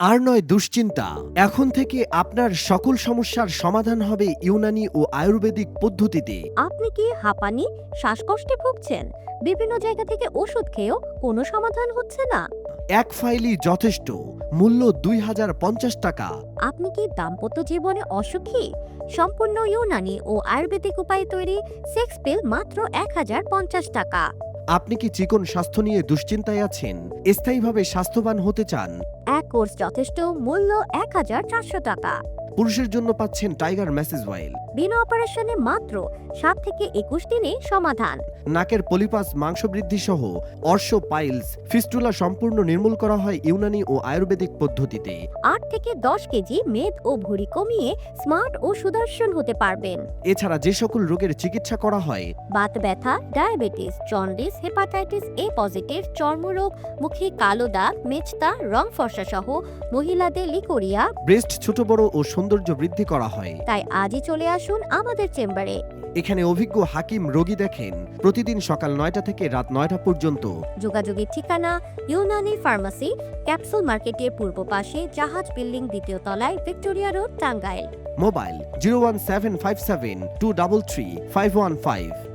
আর নয় দুশ্চিন্তা। এখন থেকে আপনার সকল সমস্যার সমাধান হবে ইউনানি ও আয়ুর্বেদিক পদ্ধতিতে। আপনি কি হাঁপানি শ্বাসকষ্টে ভুগছেন? বিভিন্ন জায়গা থেকে ওষুধ খেয়েও কোনো সমাধান হচ্ছে না? এক ফাইলই যথেষ্ট মূল্য দুই হাজার পঞ্চাশ টাকা। আপনি কি দাম্পত্য জীবনে অসুখী? সম্পূর্ণ ইউনানি ও আয়ুর্বেদিক উপায়ে তৈরি সেক্স পিল মাত্র এক হাজার পঞ্চাশ টাকা। আপনি কি চিকন স্বাস্থ্য নিয়ে দুশ্চিন্তায় আছেন? স্থায়ীভাবে স্বাস্থ্যবান হতে চান? এক কোর্স যথেষ্ট মূল্য এক হাজার চারশো টাকা। পুরুষের জন্য পাচ্ছেন টাইগার ম্যাসেজ অয়েল বিনা অপারেশনে মাত্র সাত থেকে একুশ দিনে সমাধান। নাকের পলিপাস মাংস বৃদ্ধি সহ অর্শ পাইলস ফিস্টুলা সম্পূর্ণ নির্মূল করা হয় ইউনানি ও আয়ুর্বেদিক পদ্ধতিতে। আট থেকে দশ কেজি মেদ ও ভুঁড়ি কমিয়ে স্মার্ট ও সুদর্শন হতে পারবেন। এছাড়া যে সকল রোগের চিকিৎসা করা হয় বাত ব্যথা diabetes jaundice hepatitis A positive চর্মরোগ মুখে কালো দাগ মেচতা রং ফর্সা সহ মহিলাদের লিকোরিয়া ব্রেস্ট ছোট বড় ও সৌন্দর্য বৃদ্ধি করা হয়। তাই আজই চলে আসুন আমাদের চেম্বারে। এখানে অভিজ্ঞ হাকিম রোগী দেখেন। প্রতিদিন সকাল নয়টা থেকে রাত নয়টা পর্যন্ত। যোগাযোগের ঠিকানা ইউনানি ফার্মাসি ক্যাপসুল মার্কেটের পূর্ব পাশে জাহাজ বিল্ডিং দ্বিতীয় তলায় Victoria road Tangail. Mobile zero one seven five seven two double three five one five.